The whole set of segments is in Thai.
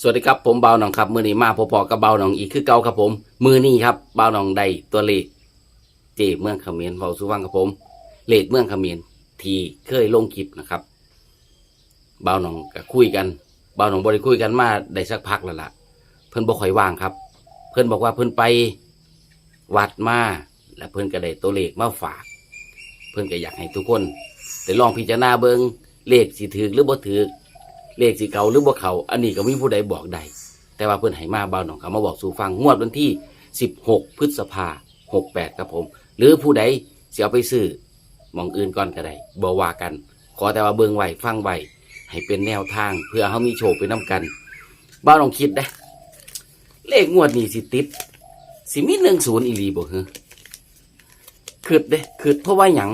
สวัสดีครับผมเบาหนองครับมือนี้มาพอๆกับเบาหนองอีกคือเก่าครับผม มือนี้ครับเบาหนองได้ตัวเลขเจเมืองเขมรเบาสุวังครับผมเลขเมืองเขมรที่เคยลงคลิปนะครับเบาหนองก็คุยกันเบาหนองบริคุยกันมาได้สักพักแล้วล่ะ เพิ่อนบ่ค่อยว่างครับ เพิ่อนบอกว่าเพิ่อนไปวัดมาแล้วเพิ่อนก็ได้ตัวเลขมาฝาก เพิ่อนก็อยากให้ทุกคนได้ลองพิจารณาเบิงเลขสิถือหรือบ่ถือ เลขสีเก่าหรือบ่เขาอันนี้ก็มีผู้ใดบอกได้แต่ว่าเพิ่อนให้มาเบาหนองเขามาบอกสู่ฟังงวดวันที่ 16 พฤษภา68ครับผม หรือผู้ใดสิเอาไปซื้อมองอื่นก่อนก็ได้บ่ว่ากัน ขอแต่ว่าเบิ่งไหวฟังไหวให้เป็นแนวทาง เพื่อเฮามีโชคไปนํกันเบ้าลองคิดได้เลขงวดนี้สิติดสิมี10อีหลีบ่ฮะคิดเด้คิดเพราะว่าหยัง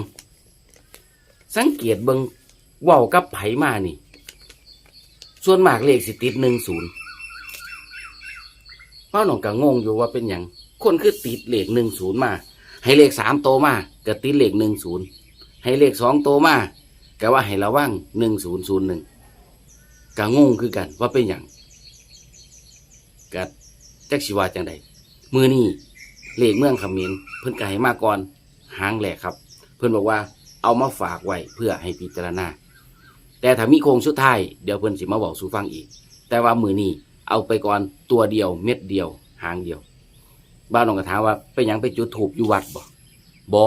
สังเกตเบิงว้ากับไผมานี่ ส่วนมากเลขสิติดหนึ่งศูนย์ป้าหนองก็งงอยู่ว่าเป็นอย่างคนคือติดเลขหนึ่งศูนย์มา ให้เลขสามโตมาก็ติดเลขหนึ่งศูนย์ให้เลขสองโตมาก็ว่าให้ระวังหนึ่งศูนย์ศูนย์หนึ่งก็งงคือกันว่าเป็นอย่างก็จักสิว่าจังใดมือนี่เลขเมืองขมิ้นเพิ่นก็ให้มาก่อนหางแหลกครับ เพิ่นบอกว่าเอามาฝากไว้เพื่อให้พิจารณา แต่ถ้ามีโครงสุดท้ายเดี๋ยวเพิ่นสิมาบอกสู่ฟังอีก แต่ว่ามือนี้เอาไปก่อนตัวเดียวเม็ดเดียว หางเดียว บ้านน้องก็ถามว่าไปหยังไปจุดถูกอยู่วัดบ่บ่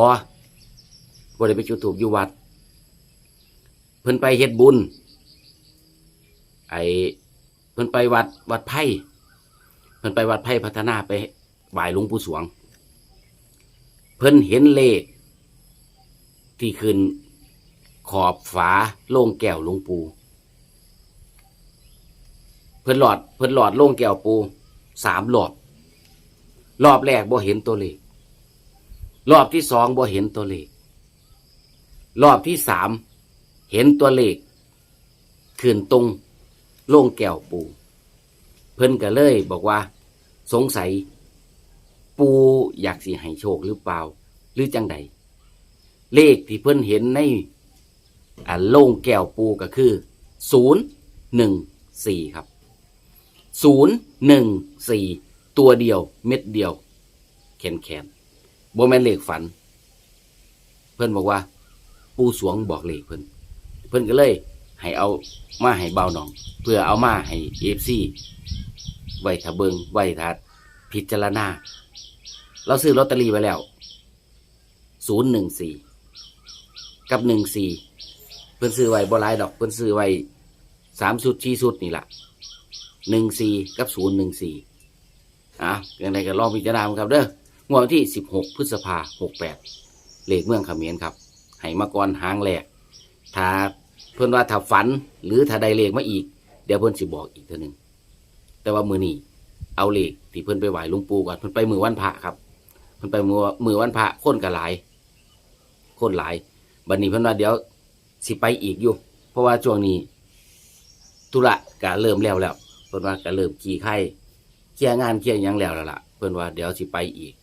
บ่ได้ไปจุดถูกอยู่วัด เพิ่นไปเฮ็ดบุญ ไอเพิ่นไปวัดวัดไผ่เพิ่นไปวัดไผ่พัฒนาไปไหว้หลวงปู่สวง เพิ่นเห็นเลขที่ขึ้น ขอบฝาโล่งแก้วหลวงปูเพิ่นหลอดเพิ่นหลอดโล่งแก้วปูสามหลอดรอบแรกบ่เห็นตัวเลขรอบที่สองบ่เห็นตัวเลขรอบที่สามเห็นตัวเลขขึ้นตรงโล่งแก้วปูเพิ่นก็เลยบอกว่า สงสัย ปูอยากสิให้โชคหรือเปล่า หรือจังใดเลขที่เพิ่นเห็นใน อ่าโล่งแก้วปูก็คือศูนย์หนึ่งสี่ครับศูนย์หนึ่งสี่ตัวเดียวเม็ดเดียว แขนแขนโบแมนเลขฝัน เพื่อนบอกว่า ปูสวงบอกเลขเพื่อนเพื่อนก็เลย ให้เอามาให้เบาหนอง เพื่อเอามาให้เอฟซีไว้ถาเบิงไว้ถ้าพิจารณา เราซื้อลอตเตอรี่ไว้แล้วศูนย์หนึ่งสี่กับหนึ่งสี่ เพิ่นซื้อไว้บ่หลายดอกเพิ่นซื้อไว้สามชุดสี่ชุดนี่แหละหนึ่งสี่กับศูนย์หนึ่งสี่อะยังไงก็ลองพิจารณาครับเด้องวดที่สิบหกพฤษภาหกแปดเลขเมืองขมรครับให้มาก่อนหางแหลกถ้าเพิ่นว่าถ้าฝันหรือถ้าได้เลขมาอีก เดี๋ยวเพิ่นสิบอกอีกเท่านึงแต่ว่ามือนี้เอาเลขที่เพิ่นไปไหวลุงปูก่อนเพิ่นไปมือวันพระครับ เพิ่นไปมือมือวันพระคนก็หลายคนหลายบัดนี้เพิ่นว่าเดี๋ยว สิไปอีกอยู่ เพราะว่าช่วงนี้ธุระก็เริ่มแล้วแล้วเพิ่นว่าก็เริ่มขี่ไข่เคลียร์งานเคลียร์หยังแล้วแล้วล่ะ เพิ่นว่าเดี๋ยวสิไปอีก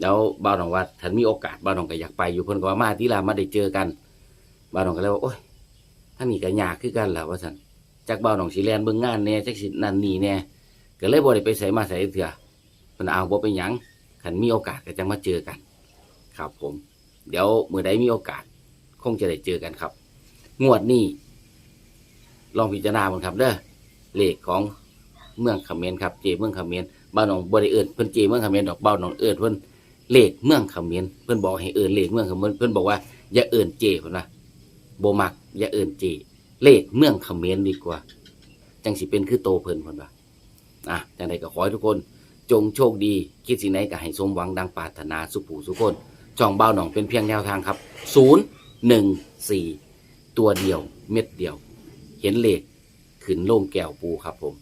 แล้วบ้าวหนองว่าถ้ามีโอกาสบ้าวหนองก็อยากไปอยู่เพิ่นก็ว่ามาที่ลามาได้เจอกันบ้าวหนองก็เลยว่าโอ๊ยท่านนี่ก็ยากคือกันแหละว่าซั่นจักบ้าวหนองสิแลนเบิ่งงานแหน่จักสินั่นนี่แหน่ก็เลยบ่ได้ไปไสมาไสเถื่อเพิ่นเอาบ่เป็นหยังคันมีโอกาสก็จังมาเจอกัน ครับผม เดี๋ยวมื้อใดมีโอกาส คงจะได้เจอกันครับ งวดนี้ ลองพิจารณาบ้างครับเด้อเลขของเมืองเขมรครับเจเมืองเขมรบ้านหนองบริเอิญเพิ่นเจเมืองเขมรดอกเบ้านหนองเอิญเพิ่นเลขเมืองเขมรเพิ่นบอกให้เอิญเลขเมืองเขมรเพิ่นบอกว่าอย่าเอิญเจเพิ่นว่าโบมักอย่าเอิญเจ เลขเมืองเขมรดีกว่า จังสิเป็นคือโตเพิ่นเพิ่นว่าอะจังใดก็ขอให้ทุกคน จงโชคดี คิดสิ่งไหนก็ให้สมหวังดังปรารถนาสุขผู้สุขคนช่องเบ้าหนองเป็นเพียงแนวทางครับศูนย์หนึ่งสี่ ตัวเดียว เม็ดเดียว เห็นเหล็กขึ้นโล่งแก้วปูครับผม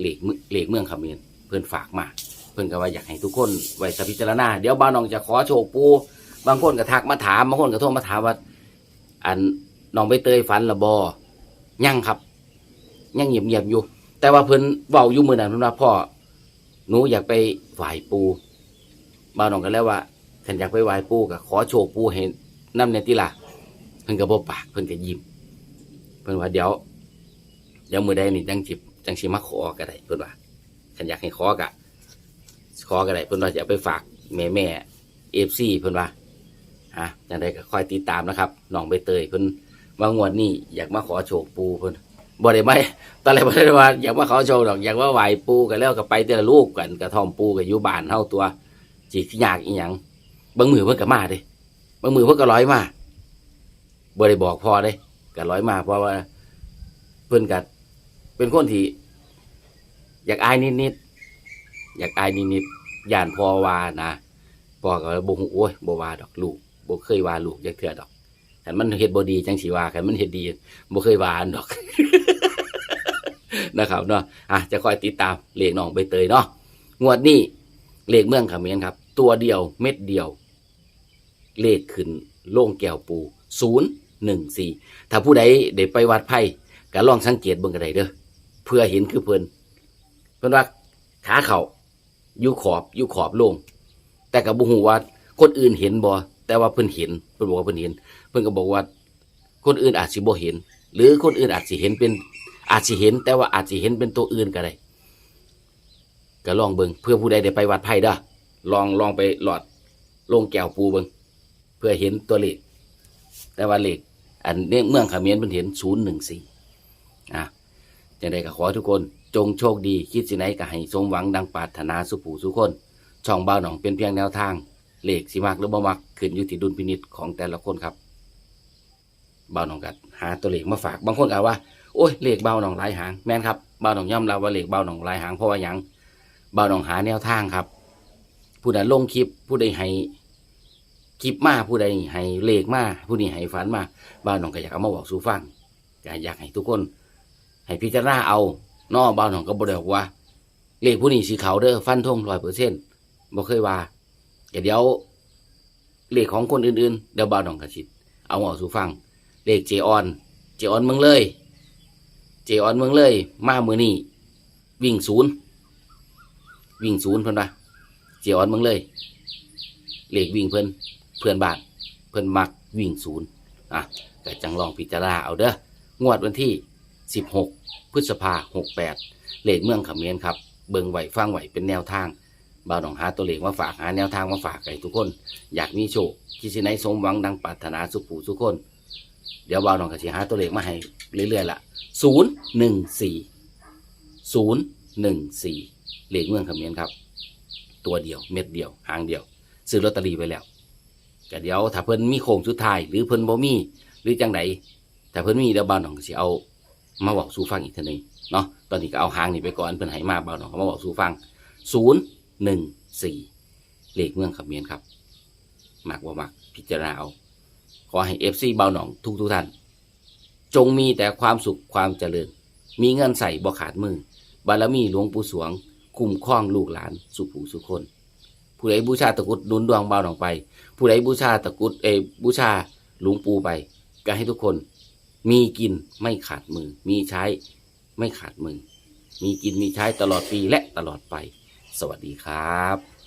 เหล็กเหล็กเมืองคำเมนเพื่อนฝากมาเพื่อนก็ว่าอยากให้ทุกคนไว้สพิจารณาเดี๋ยวบ้านน้องจะขอโชคปูบางคนก็ทักมาถามบางคนก็โทรมาถามว่า อันน้องใบเตยฝันละบอยังครับ ยังเงียบเงียบๆอยู่ แต่ว่าเพิ่นเว้าอยู่มือนั้นเพิ่นว่าพ่อหนูอยากไปไหว้ปูบ้านน้องก็แล้วว่าขันอยากไปไหว้ปูก็ขอโชคปูให้น้ำในติล่ะ พิ่นก็บ่ปากเพิ่นก็ยิ้มเพิ่นว่าเดี๋ยวเดี๋ยวมือใดนี่จังสิจังสิมาขอก็ได้เพิ่นว่าคันอยากให้ขอกะขอก็ได้เพิ่นว่าจะเอาไปฝากแม่แม่เอฟซีเพิ่นว่าฮะจังไดก็คอยติดตามนะครับน้องใบเตยเพิ่นว่างวดนี้อยากมาขอโชคปูเพิ่นบ่ได้ไหมตอนแรกบ่ได้ว่าอยากมาขอโชคดอกอยากว่าไหวปูกันแล้วก็ไปแต่ละลูกกันกระท่อมปูก็อยู่บ้านเฮาตัวสิยากอีหยังบางมือเพิ่นก็มาเด้บางมือเพิ่นก็ร้อยมา บ่ได้บอกพอเด้ก็ร้อยมาเพราะว่าเพิ่นก็เป็นคนที่อยากอายนิดๆอยากอายนิดๆย่านพ่อว่านะพ่อก็บ่ฮู้โอ้ยบ่ว่าดอกลูกบ่เคยว่าลูกจักเทื่อดอกคันมันเฮ็ดบ่ดีจังสิว่าคันมันเฮ็ดดีบ่เคยว่าอันดอก นะครับเนาะอะจะคอยติดตามเลขน้องใบเตยเนาะงวดนี้เลขเมืองเขมรครับ ตัวเดียวเม็ดเดียว เลขขึ้นโล่งแก้วปูศูนย์ 014ถ้าผู้ใดได้ไปวัดไผ่ก็ลองสังเกตเบิ่งกันได้เด้อเพื่อเห็นคือเพิ่นเพิ่นว่าขาเขาอยู่ขอบอยู่ขอบโล่งแต่ก็บ่ฮู้ว่าคนอื่นเห็นบ่แต่ว่าเพิ่นเห็นเพิ่นบอกว่าเพิ่นเห็น เพิ่นก็บอกว่า คนอื่นอาจสิบ่เห็น หรือคนอื่นอาจสิเห็นเป็น อาจสิเห็น แต่ว่าอาจสิเห็นเป็นตัวอื่นก็ได้ก็ลองเบิ่งเพื่อผู้ใดได้ไปวัดไผ่เด้อลองลองไปหลอดลงแก้วปูเบิ่งเพื่อเห็นตัวเลขแต่ว่าเลข อันนี้เมืองเขมรเพิ่นเห็น014อะจังไดก็ขอทุกคนจงโชคดี คิดสิไหนก็ให้สมหวังดังปรารถนาสุผู้สุคน ช่องบ่าวหนองเป็นเพียงแนวทาง เลขสิมักหรือบ่มักขึ้นอยู่ที่ดุลพินิจของแต่ละคนครับบ่าวหนองกัดหาตัวเลขมาฝากบางคนก็ว่าโอ้ยเลขบ่าวหนองหลายหางแม่นครับบ่าวหนองย่อมรับว่าเลขบ่าวหนองหลายหางเพราะว่าหยังบ่าวหนองหาแนวทางครับ ผู้ใดลงคลิปผู้ใดให้ คลิปมาผู้ใดให้เลขมาผู้นี้ให้ฝันมาบ่าวหนองก็อยากเอามาบอกสู่ฟังก็อยากให้ทุกคน ให้พิจารณาเอานอบ่าวหนองก็บ่ได้บอกว่า เลขผู้นี้สีขาวเด้อฟันธงร้อยเปอร์เซ็นต์บ่เคยว่าแต่เดี๋ยวเลขของคนอื่นๆเดี๋ยวบ่าวหนองกระชิดเอามาสู่ฟัง เลขเจออน เจออนเมืองเลย เจออนเมืองเลย มาเมื่อนี่วิ่งศูนย์วิ่งศูนย์เพิ่นปะเจออนเมืองเลย เลขวิ่งเพิ่น เพื่อนบ้านเพิ่อนมักวิ่งศูนย์อะแต่จังลองพิจารณาเอาเด้องวดวันที่สิบหกพฤษภาหกแปดเลขเมืองขมรครับ เบิงไหวฟังไหวเป็นแนวทางบ่าวหนองหาตัวเลขมาฝากหาแนวทางมาฝากให้ทุกคน อยากมีโชคคิดสิไหนสมหวังดังปรารถนาสุขผู้สุขคน เดี๋ยวบ่าวหนองก็สิหาตัวเลขมาให้เรื่อยๆละศูนย์หนึ่งสี่ศูนย์หนึ่งสี่เลขเมืองขมรครับ ตัวเดียวเม็ดเดียวหางเดียว ซื้อลอตเตอรี่ไว้แล้ว ก็เดี๋ยวถ้าเพิ่นมีโค้งสุดท้ายหรือเพิ่นบ่มีหรือจังไดถ้าเพิ่นมีเดี๋ยวบ่าวหนองก็สิเอามาบอกสู่ฟังอีกทีหนึงเนาะตอนนี้ก็เอาหางนี่ไปก่อนเพิ่นให้มาบ่าวหนองก็มาบอกสู่ฟังศูนย์หนึ่งสี่เลขเมืองขมรครับมักบ่มักพิจารณาเอาขอให้เอฟซีเบาหนองทุกทุกท่าน จงมีแต่ความสุขความเจริญ มีเงินใส่บ่ขาดมือ บารมีหลวงปู่สวง คุ้มครองลูกหลานสุผู้สุคน ผู้ใดบูชาตะกุดนุนดวงเบาหนองไป ผู้ใดบูชาตะกุดเอบูชาหลวงปู่ไป ก็ให้ทุกคน มีกินไม่ขาดมือ มีใช้ไม่ขาดมือ มีกินมีใช้ตลอดปีและตลอดไป สวัสดีครับ